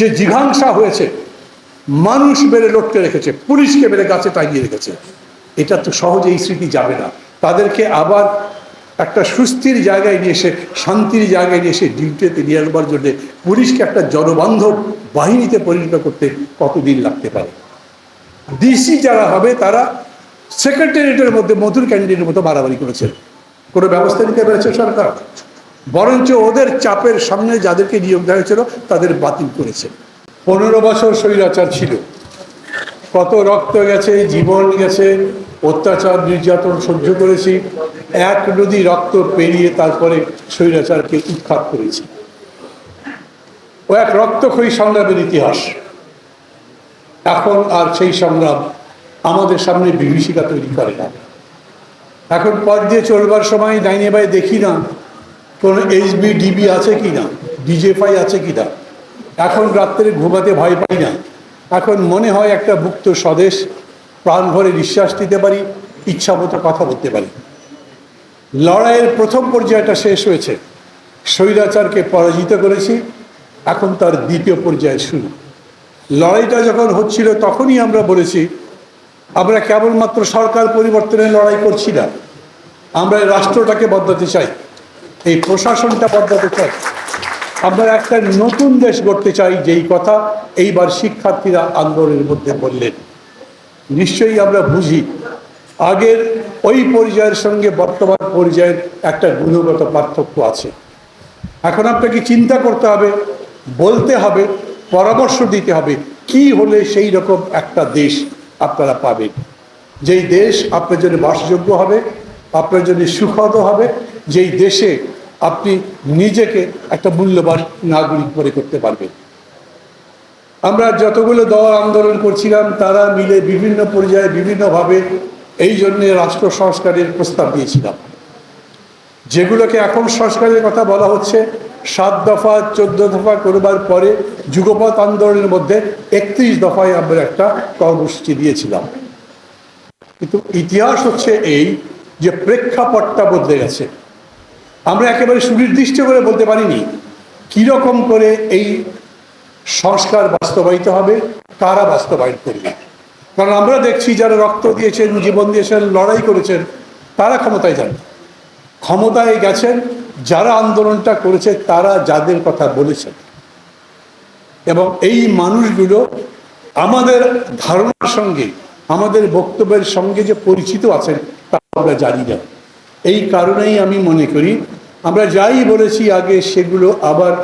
যে জিঘাংসা হয়েছে, মানুষ বেড়ে লটকে রেখেছে, পুলিশকে বেড়ে গাছে টাঙিয়ে রেখেছে। এটা তো সহজে এই স্মৃতি যাবে না। তাদেরকে আবার একটা সুস্থির জায়গায় নিয়ে এসে, শান্তির জায়গায় নিয়ে এসে ডিউটিতে নিয়ে আসবার জন্য পুলিশকে একটা জনবান্ধব বাহিনীতে পরিণত করতে কতদিন লাগতে পারে? ডিসি যারা হবে, তারা সেক্রেটারিয়েটের মধ্যে মধুর ক্যান্ডিডেটের মতো বাড়াবাড়ি করেছেন কোনো ব্যবস্থা নিতে পেরেছে সরকার? বরঞ্চ ওদের চাপের সামনে যাদেরকে নিয়োগ দেওয়া হয়েছিল, তাদের বাতিল করেছে। পনেরো বছর স্বৈরাচার ছিল। কত রক্ত গেছে, জীবন গেছে, অত্যাচার, নির্যাতন সহ্য করেছি। এক নদী রক্ত পেরিয়ে তারপরে স্বৈরাচারকে উৎখাত করেছি। ও এক রক্তক্ষয়ী সংগ্রামের ইতিহাস। এখন আর সেই সংগ্রাম আমাদের সামনে বিভীষিকা তৈরি করে না। এখন পথ দিয়ে চলবার সময় ডাইনে বাই দেখি না কোনো এইচবি ডিবি আছে কি না ডিজেফাই আছে কি না এখন রাত্রে ঘুমাতে ভয় পাই না। এখন মনে হয় একটা মুক্ত স্বদেশ প্রাণ ভরে নিঃশ্বাস দিতে পারি, ইচ্ছা মতো কথা বলতে পারি। লড়াইয়ের প্রথম পর্যায়টা শেষ হয়েছে। স্বৈরাচারকে পরাজিত করেছি। এখন তার দ্বিতীয় পর্যায় শুরু। লড়াইটা যখন হচ্ছিল, তখনই আমরা বলেছি, আমরা কেবলমাত্র সরকার পরিবর্তনের লড়াই করছি না। আমরা রাষ্ট্রটাকে বদলাতে চাই। এই প্রশাসনটা বদলাতে চাই। আমরা একটা নতুন দেশ গড়তে চাই, যেই কথা এইবার শিক্ষার্থীরা আন্দোলনের মধ্যে বললেন। নিশ্চয়ই আমরা বুঝি, আগের ওই পর্যায়ের সঙ্গে বর্তমান পর্যায়ের একটা গুণগত পার্থক্য আছে। এখন আপনাকে চিন্তা করতে হবে, বলতে হবে, পরামর্শ দিতে হবে, কি হলে সেই রকম একটা দেশ আপনারা পাবেন। যেই দেশ আপনার জন্য বাসযোগ্য হবে আপনার জন্য সুখদ হবে, যেই দেশে আপনি নিজেকে একটা মূল্যবান নাগরিক মনে করতে পারবেন। আমরা যতগুলো দল আন্দোলন করছিলাম, তারা মিলে বিভিন্ন পর্যায়ে বিভিন্নভাবে এই জন্যে রাষ্ট্র সংস্কারের প্রস্তাব দিয়েছিলাম। যেগুলোকে এখন সংস্কারের কথা বলা হচ্ছে, সাত দফা, চোদ্দ দফা করবার পরে যুগপৎ আন্দোলনের মধ্যে একত্রিশ দফায় আমরা একটা কর্মসূচি দিয়েছিলাম। কিন্তু ইতিহাস হচ্ছে এই যে প্রেক্ষাপটটা বদলে গেছে। আমরা একেবারে সুনির্দিষ্ট করে বলতে পারিনি কীরকম করে এই সংস্কার বাস্তবায়িত হবে, কারা বাস্তবায়ন করবে। কারণ আমরা দেখছি যারা রক্ত দিয়েছেন, জীবন দিয়েছেন, লড়াই করেছেন, তারা ক্ষমতায় যান। ক্ষমতায় গেছেন, যারা আন্দোলনটা করেছে, তারা যাদের কথা বলেছেন। এবং এই মানুষগুলো আমাদের ধারণার সঙ্গে, আমাদের বক্তব্যের সঙ্গে যে পরিচিত আছেন তা আমরা জানি না। এই কারণেই আমি মনে করি, আমরা যাই বলেছি আগে সেগুলো আবার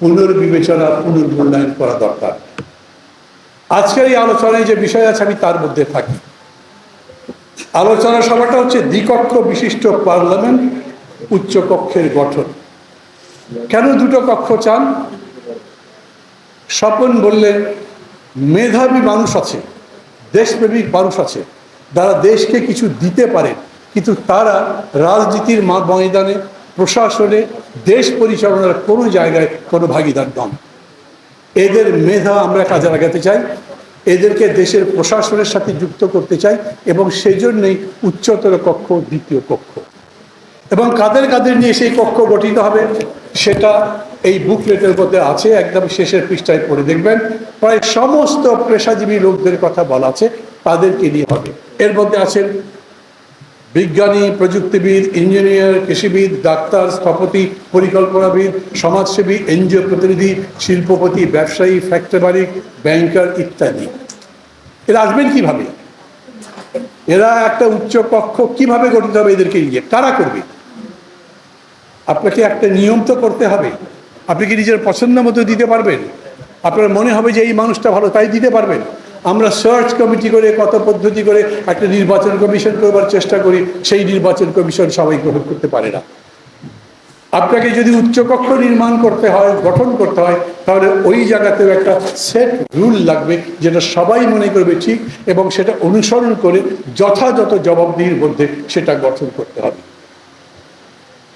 পুনর্বিবেচনা, পুনর্মূল্যায়ন করা দরকার। আজকের এই আলোচনায় যে বিষয় আছে, আমি তার মধ্যে থাকি। আলোচনা সভাটা হচ্ছে দ্বিকক্ষ বিশিষ্ট পার্লামেন্ট উচ্চ কক্ষের গঠন। কেন দুটো কক্ষ চান? স্বপন বললেন, মেধাবী মানুষ আছে, দেশপ্রেমিক মানুষ আছে। যারা দেশকে কিছু দিতে পারে, কিন্তু তারা রাজনীতির ময়দানে, প্রশাসনে, দেশ পরিচালনার কোনো জায়গায় কোনো ভাগিদার নন। এদের মেধা আমরা কাজে লাগাতে চাই, এদেরকে দেশের প্রশাসনের সাথে যুক্ত করতে চাই, এবং সেই জন্যই উচ্চতর কক্ষ, দ্বিতীয় কক্ষ। এবং কাদের কাদের নিয়ে সেই কক্ষ গঠিত হবে, সেটা এই বুকলেটের মধ্যে আছে, একদম শেষের পৃষ্ঠায় পড়ে দেখবেন। প্রায় সমস্ত পেশাজীবী লোকদের কথা বলা আছে তাদেরকে নিয়ে হবে। এর মধ্যে আছেন বিজ্ঞানী, প্রযুক্তিবিদ, ইঞ্জিনিয়ার, কৃষিবিদ, ডাক্তার, স্থপতি, পরিকল্পনাবিদ, সমাজসেবী, এনজিও প্রতিনিধি, শিল্পপতি, ব্যবসায়ী, ফ্যাক্টরি মালিক, ব্যাংকার ইত্যাদি। এরা আসবেন কীভাবে? এরা একটা উচ্চ কক্ষ কীভাবে গঠিত হবে এদেরকে নিয়ে? কারা করবে? আপনাকে একটা নিয়ম তো করতে হবে। আপনি কি নিজের পছন্দ মতো দিতে পারবেন? আপনার মনে হবে যে এই মানুষটা ভালো, তাই দিতে পারবেন। আমরা সার্চ কমিটি করে, কত পদ্ধতি করে একটা নির্বাচন কমিশন করবার চেষ্টা করি, সেই নির্বাচন কমিশন সবাই গ্রহণ করতে পারে না। আপনাকে যদি উচ্চকক্ষ নির্মাণ করতে হয়, গঠন করতে হয়, তাহলে ওই জায়গাতেও একটা সেট রুল লাগবে যেটা সবাই মনে করবে ঠিক এবং সেটা অনুসরণ করে যথাযথ জবাবদিহির মধ্যে সেটা গঠন করতে হবে।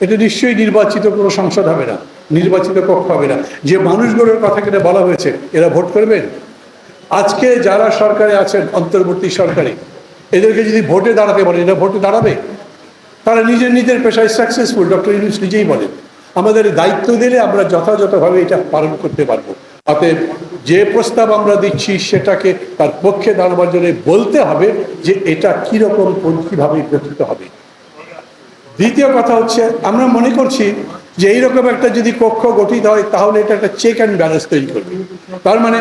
এটা নিশ্চয়ই নির্বাচিত কোনো সংসদ হবে না, নির্বাচিত কক্ষ হবে না। যে মানুষগুলোর কথা কেটে বলা হয়েছে, এরা ভোট করবেন? আজকে যারা সরকারে আছেন, অন্তর্বর্তী সরকারে, এদেরকে যদি ভোটে দাঁড়াতে বলে এরা ভোটে দাঁড়াবে? তারা নিজের নিজের পেশায় সাকসেসফুল ডক্টর ইউনুস নিজেই বলেন, আমাদের দায়িত্ব দিলে আমরা যথাযথভাবে এটা পালন করতে পারব। অতএব যে প্রস্তাব আমরা দিচ্ছি, সেটাকে তার পক্ষে দাঁড়াবার জন্য বলতে হবে যে এটা কীরকম, কীভাবে গঠিত হবে। দ্বিতীয় কথা হচ্ছে, আমরা মনে করছি যে এইরকম একটা যদি কক্ষ গঠিত হয়, তাহলে এটা একটা চেক অ্যান্ড ব্যালেন্স তৈরি করবে। তার মানে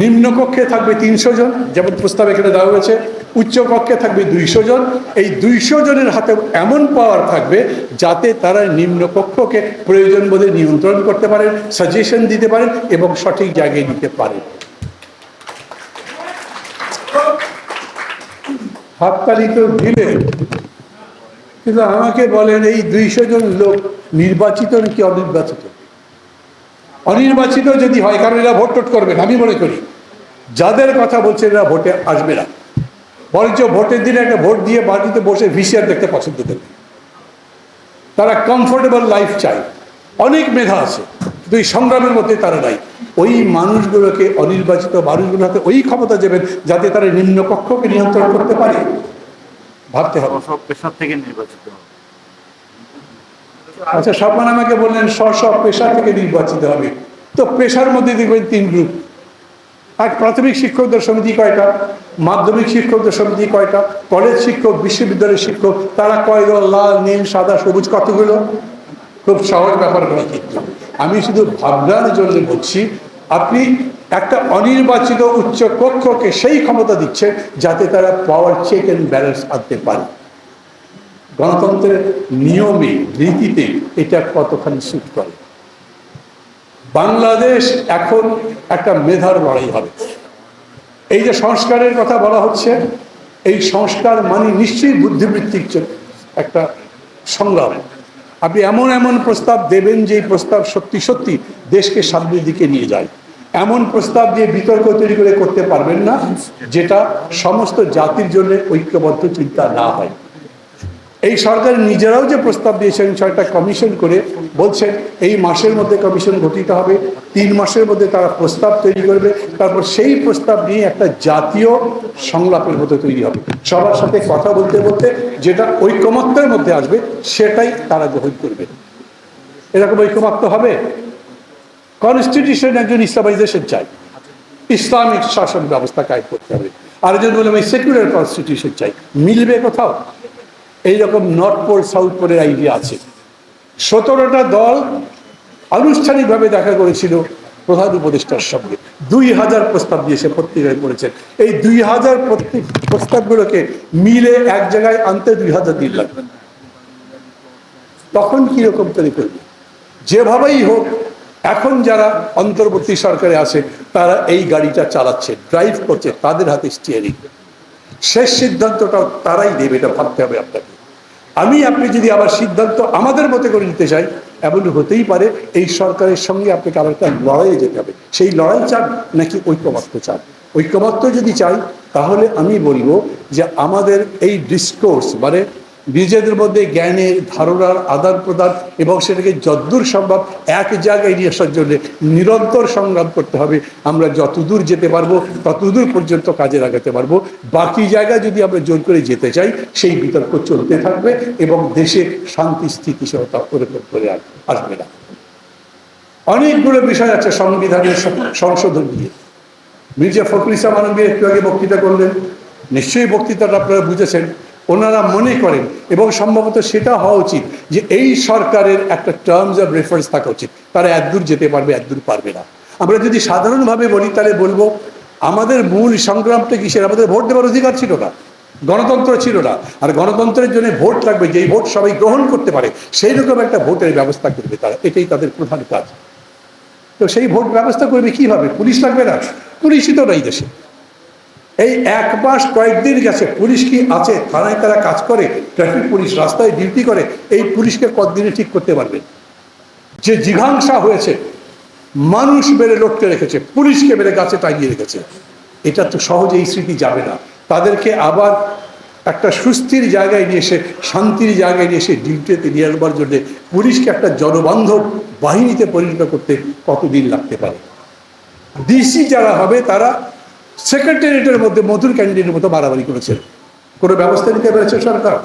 নিম্ন কক্ষে থাকবে তিনশো জন, যেমন প্রস্তাব এখানে দেওয়া হয়েছে, উচ্চ কক্ষে থাকবে দুইশো জন। এই দুইশো জনের হাতে এমন পাওয়ার থাকবে যাতে তারা নিম্ন কক্ষকে প্রয়োজন বোধে নিয়ন্ত্রণ করতে পারেন সাজেশন দিতে পারেন এবং সঠিক জায়গায় নিতে পারেন। হাততালি তো দিলেন কিন্তু আমাকে বলেন, এই দুইশো জন লোক নির্বাচিত নাকি অনির্বাচিত? অনির্বাচিত যদি হয়, কারণ এরা ভোট টোট করবেন আমি মনে করি। যাদের কথা বলছে এরা ভোটে আসবে না। বরঞ্চ ভোটের দিনে একটা ভোট দিয়ে বাড়িতে বসে ভিসিআর দেখতে পছন্দ করবে তারা কমফোর্টেবল লাইফ চায়। অনেক মেধা আছে, কিন্তু এই সংগ্রামের মধ্যে তারা নাই। ওই মানুষগুলোকে, অনির্বাচিত মানুষগুলোর হাতে ওই ক্ষমতা দেবেন যাতে তারা নিম্নকক্ষকে নিয়ন্ত্রণ করতে পারে। ভাবতে হবে। সব পেশার থেকে নির্বাচিত হবে। আচ্ছা স্বপ্ন আমাকে বললেন স্ব স্ব পেশা থেকে নির্বাচিত হবে। তো পেশার মধ্যে দেখবেন তিন গ্রুপ। এক প্রাথমিক শিক্ষকদের সমিতি কয়টা? মাধ্যমিক শিক্ষকদের সমিতি কয়টা? কলেজ শিক্ষক বিশ্ববিদ্যালয়ের শিক্ষক তারা কয় দল লাল নীল সাদা সবুজ কতগুলো? খুব সহজ ব্যাপার নয় কিন্তু আমি শুধু ভাবনার জন্য বলছি আপনি একটা অনির্বাচিত উচ্চ কক্ষকে সেই ক্ষমতা দিচ্ছে যাতে তারা পাওয়ার চেক অ্যান্ড ব্যালেন্স আনতে পারে। গণতন্ত্রের নিয়মে, রীতিতে এটা কতখানি সুট করে বাংলাদেশ এখন একটা মেধার লড়াই হবে। এই যে সংস্কারের কথা বলা হচ্ছে, এই সংস্কার মানে নিশ্চয়ই বুদ্ধিবৃত্তিক একটা সংগ্রাম। আপনি এমন এমন প্রস্তাব দেবেন যে প্রস্তাব সত্যি সত্যি দেশকে সামনের দিকে নিয়ে যায়। এমন প্রস্তাব দিয়ে বিতর্ক তৈরি করে করতে পারবেন না, যেটা সমস্ত জাতির জন্য ঐক্যবদ্ধ চিন্তা না হয়। এই সরকার নিজেরাও যে প্রস্তাব দিয়েছেন ছয়টা কমিশন করে বলছেন, এই মাসের মধ্যে কমিশন গঠিত হবে, তিন মাসের মধ্যে তারা প্রস্তাব তৈরি করবে, তারপর সেই প্রস্তাব নিয়ে একটা জাতীয় সংলাপের মতো তৈরি হবে। সবার সাথে কথা বলতে বলতে যেটা ঐকমত্যের মধ্যে আসবে, সেটাই তারা গ্রহণ করবে। এরকম ঐকমত্য হবে? কনস্টিটিউশন একজন ইসলামাইজেশন চাই। ইসলামিক শাসন ব্যবস্থা কায়েম করতে হবে। আরেকজন বললাম আমি সেকুলার কনস্টিটিউশন চাই। মিলবে কোথাও? এইরকম নর্থ পোল সাউথ পোলের আইডিয়া আছে। সতেরোটা দল আনুষ্ঠানিকভাবে দেখা করেছিল প্রধান উপদেষ্টার সঙ্গে। দুই হাজার প্রস্তাব দিয়েছে পত্রিকায় করেছেন এই দুই হাজার প্রস্তাবগুলোকে মিলে এক জায়গায় আনতে দুই হাজার দিন লাগবে। তখন কীরকম তৈরি করবে? যেভাবেই হোক এখন যারা অন্তর্বর্তী সরকারে আছে, তারা এই গাড়িটা চালাচ্ছে ড্রাইভ করছে, তাদের হাতে স্টিয়ারিং শেষ সিদ্ধান্তটাও তারাই দেবে, এটা ভাবতে হবে আপনাকে। আমি, আপনি যদি আবার সিদ্ধান্ত আমাদের মতো করে নিতে চাই এমন হতেই পারে, এই সরকারের সঙ্গে আপনাকে আবার একটা লড়াইয়ে যেতে হবে। সেই লড়াই চান নাকি ঐক্যমত্য চান? ঐক্যমত্য যদি চাই, তাহলে আমি বলব যে আমাদের এই ডিসকোর্স মানে নিজেদের মধ্যে জ্ঞানের ধারণার আদান প্রদান এবং সেটাকে যদ্দূর সম্ভব এক জায়গায় নিয়ে আসার জন্য নিরন্তর সংগ্রাম করতে হবে। আমরা যতদূর যেতে পারব, ততদূর পর্যন্ত কাজে লাগাতে পারব। বাকি জায়গায় যদি আমরা জোর করে যেতে চাই, সেই বিতর্ক চলতে থাকবে এবং দেশে শান্তি, স্থিতিশীলতা করে আর আসবে না। অনেকগুলো বিষয় আছে সংবিধানের সংশোধন নিয়ে। মির্জা ফখরুল ইসলাম আলমগীর একটু আগে বক্তৃতা করলেন। নিশ্চয়ই বক্তৃতাটা আপনারা বুঝেছেন। ওনারা মনে করেন এবং সম্ভবত সেটা হওয়া উচিত যে এই সরকারের একটা টার্মস অফ রেফারেন্স থাকা উচিত। তারা একদূর যেতে পারবে একদূর পারবে না। আমরা যদি সাধারণভাবে বলি, তাহলে বলব, আমাদের মূল সংগ্রামটা কিসের? আমাদের ভোট দেওয়ার অধিকার ছিল না। গণতন্ত্র ছিল না। আর গণতন্ত্রের জন্য ভোট লাগবে, যেই ভোট সবাই গ্রহণ করতে পারে সেই রকম একটা ভোটের ব্যবস্থা করবে তারা। এটাই তাদের প্রধান কাজ। তো সেই ভোট ব্যবস্থা করবে কীভাবে? পুলিশ লাগবে না? পুলিশই তো নাই দেশে। এই এক মাস কয়েকদিন গেছে, পুলিশ কি আছে? থানায় তারা কাজ করে, ট্রাফিক পুলিশ রাস্তায় ডিউটি করে, এই পুলিশকে কতদিনে ঠিক করতে পারবে? যে জিঘাংসা হয়েছে, মানুষ বেড়ে লটকে রেখেছে, পুলিশকে বেড়ে গাছে টাঙিয়ে রেখেছে। এটা তো সহজে এই স্মৃতি যাবে না। তাদেরকে আবার একটা সুস্থির জায়গায় নিয়ে এসে, শান্তির জায়গায় নিয়ে এসে ডিউটিতে নিয়ে আসবার জন্যে পুলিশকে একটা জনবান্ধব বাহিনীতে পরিণত করতে কতদিন লাগতে পারে? ডিসি যারা হবে, তারা সেক্রেটারিয়েটের মধ্যে মধুর ক্যান্ডিডেটের মতো বাড়াবাড়ি করেছেন। কোনো ব্যবস্থা নিতে পেরেছে সরকার?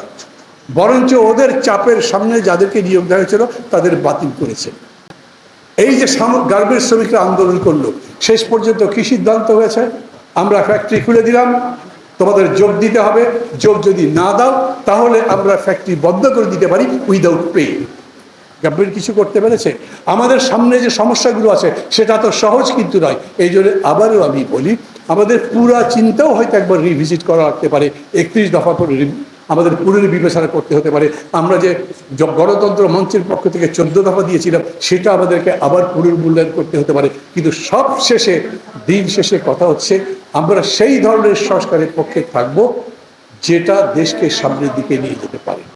বরঞ্চ ওদের চাপের সামনে যাদেরকে নিয়োগ দেওয়া হয়েছিল, তাদের বাতিল করেছে। এই যে গার্মেন্টস শ্রমিকরা আন্দোলন করল, শেষ পর্যন্ত কি সিদ্ধান্ত হয়েছে? আমরা ফ্যাক্টরি খুলে দিলাম, তোমাদের যোগ দিতে হবে যোগ যদি না দাও, তাহলে আমরা ফ্যাক্টরি বন্ধ করে দিতে পারি উইদাউট পে গভর্নমেন্ট কিছু করতে পেরেছে? আমাদের সামনে যে সমস্যাগুলো আছে, সেটা তো সহজ কিন্তু নয়। এই জন্য আবারও আমি বলি আমাদের পুরা চিন্তাও হয়তো একবার রিভিজিট করা লাগতে পারে। একত্রিশ দফা করে আমাদের পুনর্বিবেচনা করতে হতে পারে। আমরা যে গণতন্ত্র মঞ্চের পক্ষ থেকে চোদ্দ দফা দিয়েছিলাম, সেটা আমাদেরকে আবার পুনর্মূল্যায়ন করতে হতে পারে। কিন্তু সব শেষে, দিন শেষে কথা হচ্ছে, আমরা সেই ধরনের সংস্কারের পক্ষে থাকব, যেটা দেশকে সামনের দিকে নিয়ে যেতে পারে।